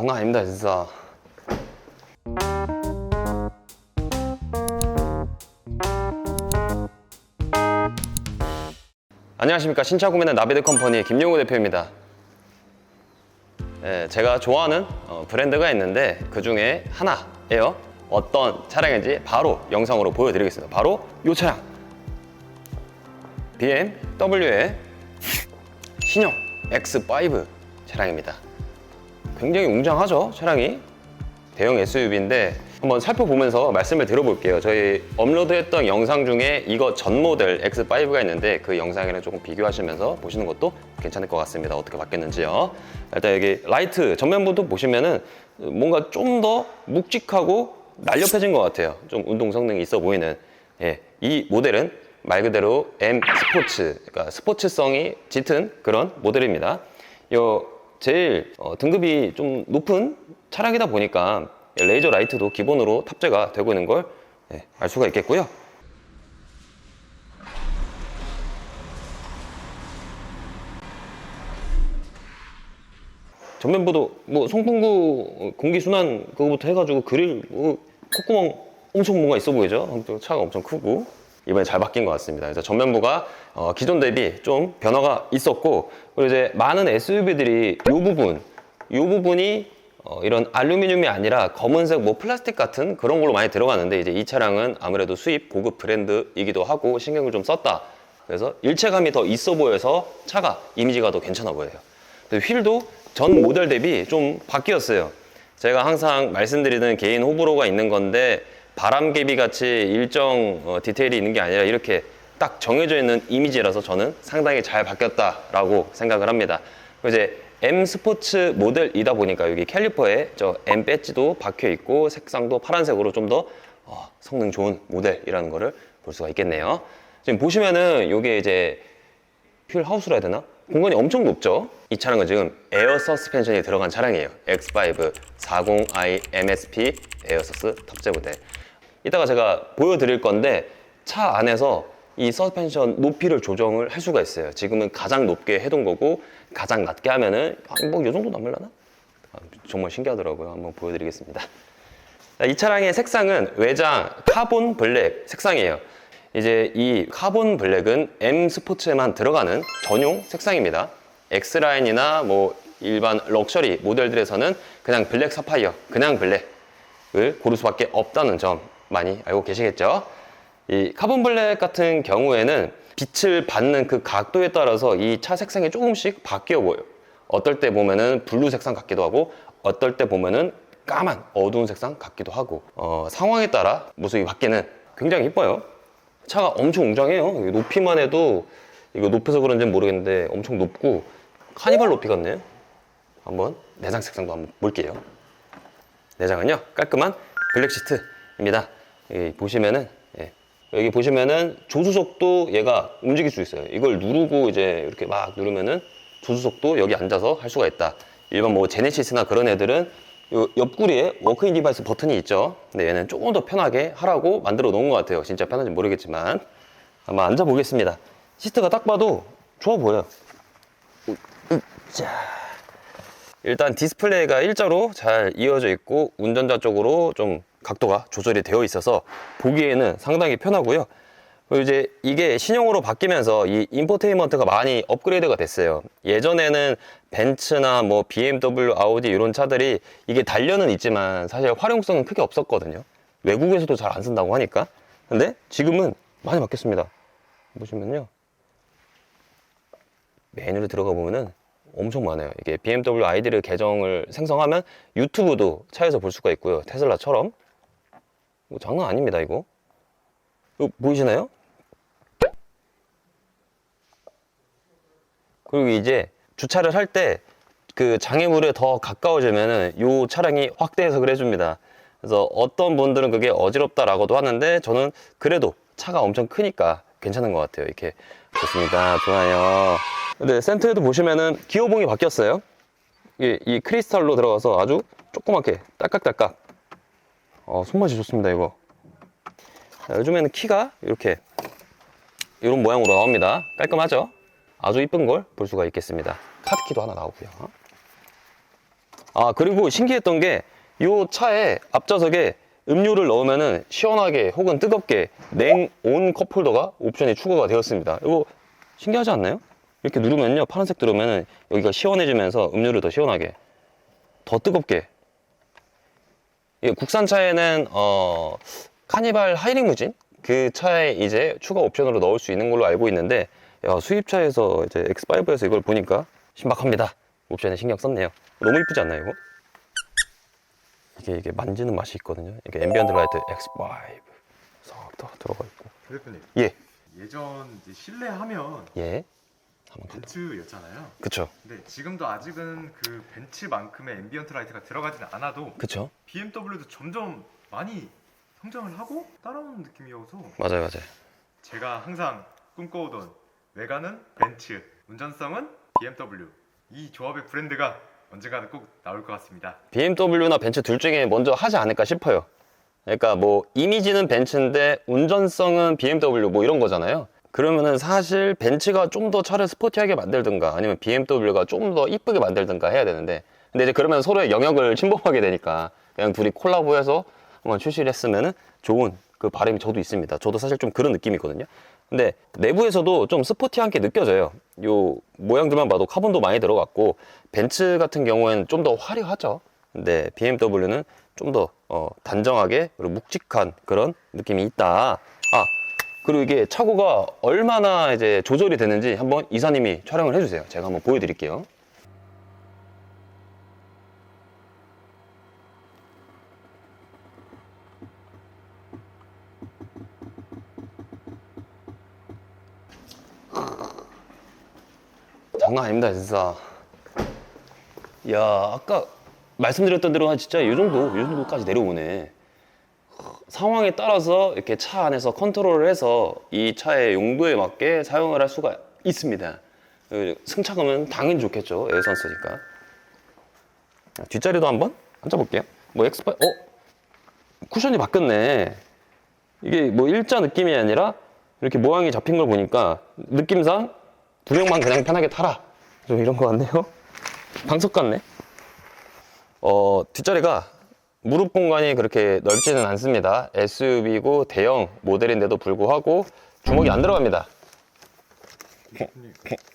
장난 아닙니다 진짜. 안녕하십니까. 신차 구매는 나비드 컴퍼니의 김용우 대표입니다. 예, 제가 좋아하는 어, 브랜드가 있는데 그 중에 하나예요. 어떤 차량인지 바로 영상으로 보여드리겠습니다. 바로 이 차량. BMW의 신형 X5 차량입니다 굉장히 웅장하죠 차량이 대형 SUV인데 한번 살펴보면서 말씀을 들어볼게요. 저희 업로드했던 영상 중에 이거 전 모델 X5가 있는데 그 영상이랑 조금 비교하시면서 보시는 것도 괜찮을 것 같습니다. 어떻게 바뀌었는지요. 일단 여기 라이트 전면부도 보시면은 뭔가 좀 더 묵직하고 날렵해진 것 같아요. 좀 운동 성능이 있어 보이는 예, 이 모델은 말 그대로 M 스포츠, 그러니까 스포츠성이 짙은 그런 모델입니다. 요 제일 어, 등급이 좀 높은 차량이다 보니까 레이저 라이트도 기본으로 탑재가 되고 있는 걸 예, 알 수가 있겠고요. 전면부도 뭐 송풍구 공기 순환 그거부터 해가지고 그릴 뭐 콧구멍 엄청 뭔가 있어 보이죠? 또 차가 엄청 크고 이번에 잘 바뀐 것 같습니다. 그래서 전면부가 어, 기존 대비 좀 변화가 있었고 그리고 이제 많은 SUV들이 이 부분 이 부분이 어, 이런 알루미늄이 아니라 검은색 뭐 플라스틱 같은 그런 걸로 많이 들어가는데 이제 이 차량은 아무래도 수입 고급 브랜드이기도 하고 신경을 좀 썼다. 그래서 일체감이 더 있어 보여서 차가 이미지가 더 괜찮아 보여요. 휠도 전 모델 대비 좀 바뀌었어요. 제가 항상 말씀드리는 개인 호불호가 있는 건데 바람개비 같이 일정 어, 디테일이 있는 게 아니라 이렇게 딱 정해져 있는 이미지라서 저는 상당히 잘 바뀌었다라고 생각을 합니다. 이제 M 스포츠 모델이다 보니까 여기 캘리퍼에 저 M 배지도 박혀 있고 색상도 파란색으로 좀더 어, 성능 좋은 모델이라는 거를 볼 수가 있겠네요. 지금 보시면은 이게 이제 휠 하우스라 해야 되나? 공간이 엄청 높죠? 이 차량은 지금 에어 서스펜션이 들어간 차량이에요. X5 40i MSP 에어서스 탑재 모델. 이따가 제가 보여드릴 건데 차 안에서 이 서스펜션 높이를 조정을 할 수가 있어요. 지금은 가장 높게 해둔 거고 가장 낮게 하면은 뭐이 정도 남을라나? 아, 정말 신기하더라고요. 한번 보여드리겠습니다. 자, 이 차량의 색상은 외장 카본 블랙 색상이에요. 이제 이 카본 블랙은 M 스포츠에만 들어가는 전용 색상입니다. X라인이나 뭐 일반 럭셔리 모델들에서는 그냥 블랙 사파이어, 그냥 블랙을 고를 수밖에 없다는 점 많이 알고 계시겠죠? 이 카본 블랙 같은 경우에는 빛을 받는 그 각도에 따라서 이 차 색상이 조금씩 바뀌어 보여요. 어떨 때 보면은 블루 색상 같기도 하고 어떨 때 보면은 까만 어두운 색상 같기도 하고 어, 상황에 따라 모습이 바뀌는 굉장히 이뻐요. 차가 엄청 웅장해요. 높이만 해도 이거 높여서 그런지는 모르겠는데 엄청 높고 카니발 높이 같네요. 한번 내장 색상도 한번 볼게요. 내장은요 깔끔한 블랙 시트입니다. 여기 보시면은 예, 여기 보시면은 조수석도 얘가 움직일 수 있어요. 이걸 누르고 이제 이렇게 막 누르면은 조수석도 여기 앉아서 할 수가 있다. 일반 뭐 제네시스나 그런 애들은 요 옆구리에 워크인 디바이스 버튼이 있죠. 근데 얘는 조금 더 편하게 하라고 만들어 놓은 것 같아요. 진짜 편한지 모르겠지만 한번 앉아 보겠습니다. 시트가 딱 봐도 좋아 우, 자. 일단 디스플레이가 일자로 잘 이어져 있고 운전자 쪽으로 좀 각도가 조절이 되어 있어서 보기에는 상당히 편하고요. 그리고 이제 이게 신형으로 바뀌면서 이 인포테인먼트가 많이 업그레이드가 됐어요. 예전에는 벤츠나 뭐 BMW, 아우디 이런 차들이 이게 단련은 있지만 사실 활용성은 크게 없었거든요. 외국에서도 잘 안 쓴다고 하니까. 근데 지금은 많이 바뀌었습니다. 보시면요. 메뉴로 들어가 보면은 엄청 많아요. 이게 BMW 아이디를 계정을 생성하면 유튜브도 차에서 볼 수가 있고요. 테슬라처럼. 이거 장난 아닙니다, 이거. 이거 보이시나요? 그리고 이제 주차를 할 때 그 장애물에 더 가까워지면은 이 차량이 확대 해석을 해줍니다. 그래서 어떤 분들은 그게 어지럽다라고도 하는데 저는 그래도 차가 엄청 크니까 괜찮은 것 같아요. 이렇게 좋습니다. 좋아요. 근데 센터에도 보시면은 기어봉이 바뀌었어요. 이, 이 크리스탈로 들어가서 아주 조그맣게 딸깍딸깍. 어, 손맛이 좋습니다, 이거. 자, 요즘에는 키가 이렇게 이런 모양으로 나옵니다. 깔끔하죠? 아주 이쁜 걸 볼 수가 있겠습니다. 카드키도 하나 나오고요. 아 그리고 신기했던 게 이 차에 앞좌석에 음료를 넣으면은 시원하게 혹은 뜨겁게 냉온 컵홀더가 옵션이 추가가 되었습니다. 이거 신기하지 않나요? 이렇게 누르면요 파란색 누르면은 여기가 시원해지면서 음료를 더 시원하게 더 뜨겁게 이 국산차에는 어 카니발 하이리무진? 그 차에 이제 추가 옵션으로 넣을 수 있는 걸로 알고 있는데 야 수입차에서 이제 X5에서 이걸 보니까 신박합니다. 옵션에 신경 썼네요. 너무 이쁘지 않나요 이거? 이게 이게 만지는 맛이 있거든요. 이게 앰비언트 라이트 X5 싹 다 들어가 있고. 대표님. 예. 예전 이제 실내 하면 예. 벤츠였잖아요. 그쵸 근데 지금도 아직은 그 벤츠만큼의 앰비언트 라이트가 들어가진 않아도 그쵸 BMW도 점점 많이 성장을 하고 따라오는 느낌이어서 맞아요 맞아요 제가 항상 꿈꿔오던 외관은 벤츠, 운전성은 BMW 이 조합의 브랜드가 언젠가는 꼭 나올 것 같습니다. BMW나 벤츠 둘 중에 먼저 하지 않을까 싶어요. 그러니까 뭐 이미지는 벤츠인데 운전성은 BMW 뭐 이런 거잖아요. 그러면은 사실 벤츠가 좀 더 차를 스포티하게 만들든가 아니면 BMW가 좀 더 이쁘게 만들든가 해야 되는데 근데 이제 그러면 서로의 영역을 침범하게 되니까 그냥 둘이 콜라보해서 한번 출시를 했으면은 좋은 그 바람이 저도 있습니다. 저도 사실 좀 그런 느낌이거든요. 근데 내부에서도 좀 스포티한 게 느껴져요. 요 모양들만 봐도 카본도 많이 들어갔고 벤츠 같은 경우에는 좀 더 화려하죠. 근데 BMW는 좀더 어, 단정하게 그리고 묵직한 그런 느낌이 있다. 아 그리고 이게 차고가 얼마나 이제 조절이 되는지 한번 이사님이 촬영을 해주세요. 제가 한번 보여드릴게요. 장난 아닙니다, 진짜. 야, 아까 말씀드렸던 대로 한 진짜 이 정도, 이 정도까지 내려오네. 상황에 따라서 이렇게 차 안에서 컨트롤을 해서 이 차의 용도에 맞게 사용을 할 수가 있습니다. 그 승차감은 당연히 좋겠죠. 에어선스니까. 뒷자리도 한번 앉아볼게요. 뭐 엑스파, 어? 쿠션이 바뀌었네. 이게 뭐 일자 느낌이 아니라 이렇게 모양이 잡힌 걸 보니까 느낌상 두 명만 그냥 편하게 타라. 좀 이런 거 같네요. 방석 같네. 어, 뒷자리가 무릎 공간이 그렇게 넓지는 않습니다. SUV고 대형 모델인데도 불구하고 주먹이 안 들어갑니다.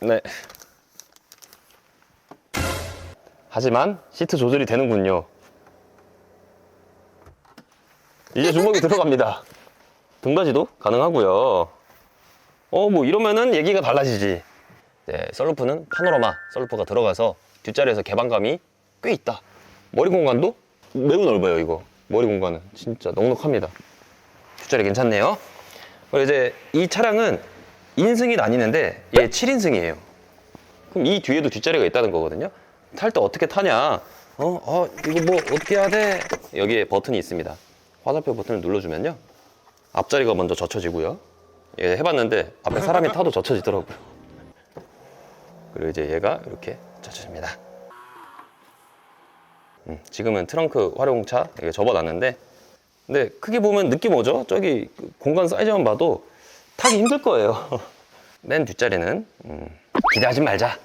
네. 하지만 시트 조절이 되는군요. 이제 주먹이 들어갑니다. 등받이도 가능하고요. 어, 뭐 이러면은 얘기가 달라지지. 네, 썰루프는 파노라마 썰루프가 들어가서 뒷자리에서 개방감이 꽤 있다. 머리 공간도 매우 넓어요, 이거. 머리 공간은 진짜 넉넉합니다. 뒷자리 괜찮네요. 그리고 이제 이 차량은 인승이 나뉘는데 얘 7인승이에요. 그럼 이 뒤에도 뒷자리가 있다는 거거든요. 탈 때 어떻게 타냐? 어, 어, 이거 뭐 어떻게 해야 돼? 여기에 버튼이 있습니다. 화살표 버튼을 눌러주면요. 앞자리가 먼저 젖혀지고요. 예, 해봤는데 앞에 사람이 타도 젖혀지더라고요. 그리고 이제 얘가 이렇게 젖혀집니다. 음, 지금은 트렁크 활용차 접어놨는데 근데 크게 보면 느낌 오죠? 저기 그 공간 사이즈만 봐도 타기 힘들 거예요. 맨 뒷자리는 음, 기대하지 말자.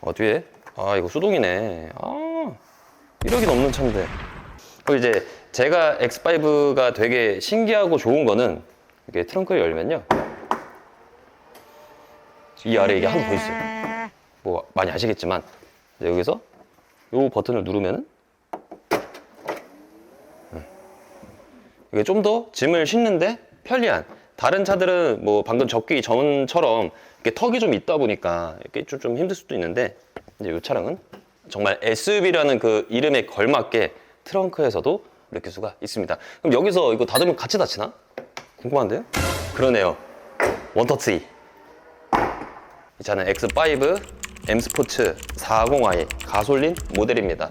어 뒤에 아 이거 수동이네. 아 1억이 넘는 차인데. 그리고 이제 제가 X5가 되게 신기하고 좋은 거는 이게 트렁크를 열면요. 이 아래 이게 하나 더 있어요. 뭐 많이 아시겠지만 여기서 요 버튼을 누르면은 음. 이게 좀 더 짐을 싣는데 편리한 다른 차들은 뭐 방금 적기 전처럼 이렇게 턱이 좀 있다 보니까 이렇게 좀, 좀 힘들 수도 있는데 이제 이 차량은 정말 SUV라는 그 이름에 걸맞게 트렁크에서도 느낄 수가 있습니다. 그럼 여기서 이거 닫으면 같이 닫히나? 궁금한데요? 그러네요. 원터치. 이 차는 X5 M 스포츠 40i 가솔린 모델입니다.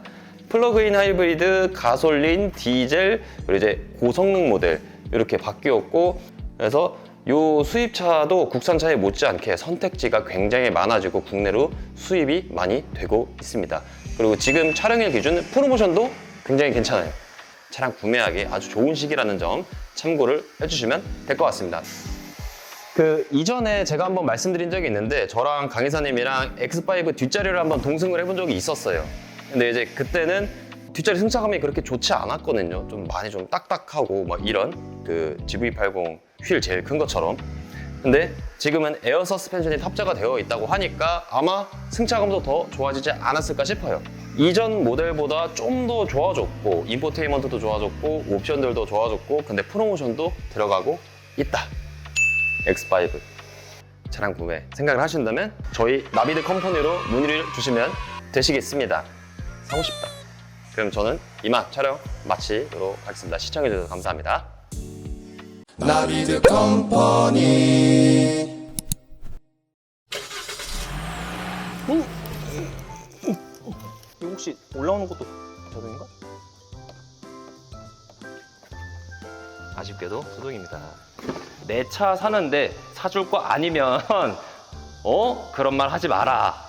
플러그인 하이브리드, 가솔린, 디젤, 그리고 이제 고성능 모델 이렇게 바뀌었고 그래서 요 수입차도 국산차에 못지않게 선택지가 굉장히 많아지고 국내로 수입이 많이 되고 있습니다. 그리고 지금 촬영일 기준 프로모션도 굉장히 괜찮아요. 차량 구매하기 아주 좋은 시기라는 점 참고를 해주시면 될 것 같습니다. 그 이전에 제가 한번 말씀드린 적이 있는데 저랑 강 이사님이랑 X5 뒷자리를 한번 동승을 해본 적이 있었어요. 근데 이제 그때는 뒷자리 승차감이 그렇게 좋지 않았거든요. 좀 많이 좀 딱딱하고 막 이런 그 GV80 휠 제일 큰 것처럼. 근데 지금은 에어 서스펜션이 탑재가 되어 있다고 하니까 아마 승차감도 더 좋아지지 않았을까 싶어요. 이전 모델보다 좀 더 좋아졌고 인포테인먼트도 좋아졌고 옵션들도 좋아졌고 근데 프로모션도 들어가고 있다. X5 차량 구매 생각을 하신다면 저희 나비드 컴퍼니로 문의를 주시면 되시겠습니다. 사고 싶다. 그럼 저는 이만 촬영 마치도록 하겠습니다. 시청해주셔서 감사합니다. 나비드 컴퍼니 이거 혹시 올라오는 것도 저동인가? 아쉽게도 수동입니다. 내 차 사는데 사줄 거 아니면 어 그런 말 하지 마라.